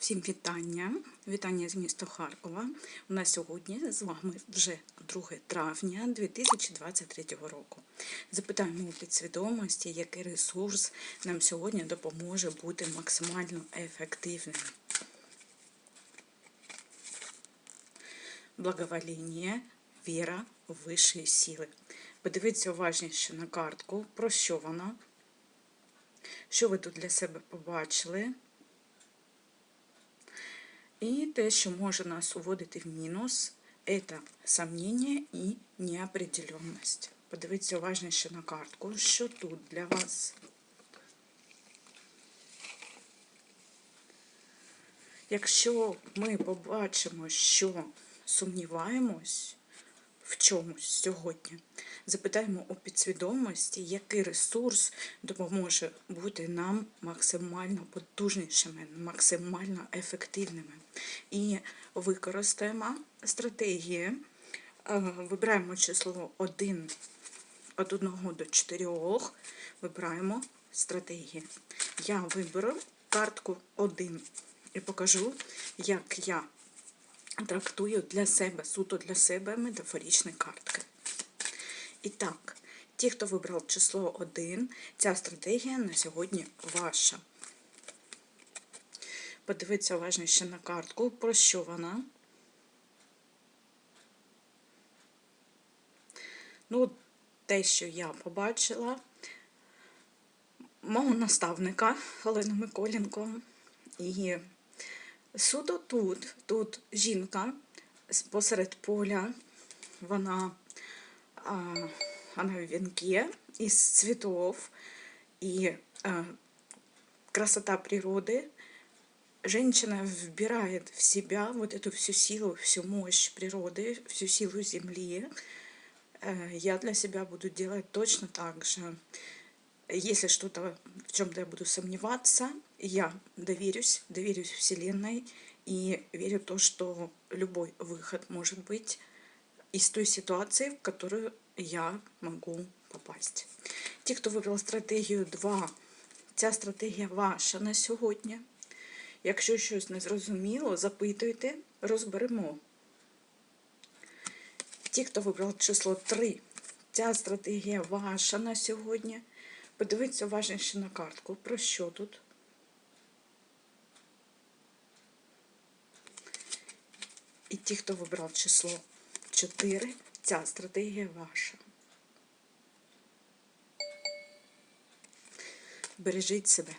Всім вітання. Вітання з міста Харкова. У нас сьогодні з вами вже 2 травня 2023 року. Запитаємо у підсвідомості, який ресурс нам сьогодні допоможе бути максимально ефективним. Благовоління, віра в вищі сили. Подивіться уважніше на картку, про що вона, що ви тут для себе побачили. І те, що може нас уводити в мінус, це сомнення і неопределенность. Подивіться уважніше на картку, що тут для вас. Якщо ми побачимо, що сумніваємось в чомусь сьогодні, запитаємо у підсвідомості, який ресурс допоможе бути нам максимально потужнішими, максимально ефективними. І використаємо стратегії, е, вибираємо число 1 від 1 до 4, вибираємо стратегії. Я виберу картку 1 і покажу, як я трактую для себе, суто для себе метафоричні картки. І так, ті, хто вибрав число 1, ця стратегія на сьогодні ваша. Подивіться уважніше на картку, про що вона. Ну, те, що я побачила, мого наставника Олена Миколенко. І суто тут, тут жінка посеред поля, вона, а, вона в вінке із цвітов і а, красота природы. Женщина вбирает в себя вот эту всю силу, всю мощь природы, всю силу земли. Э, Я для себя буду делать точно так же. Если что-то в чем-то я буду сомневаться, я доверюсь, доверюсь Вселенной и верю в то, что любой выход может быть из той ситуации, в которую я могу попасть. Ті, хто вибрав стратегію 2, ця стратегія ваша на сьогодні. Якщо щось не зрозуміло, запитуйте, розберемо. Ті, хто вибрав число 3, ця стратегія ваша на сьогодні. Подивіться уважніше на картку. Про що тут? І ті, хто вибрав число 4, ця стратегія ваша. Бережіть себе.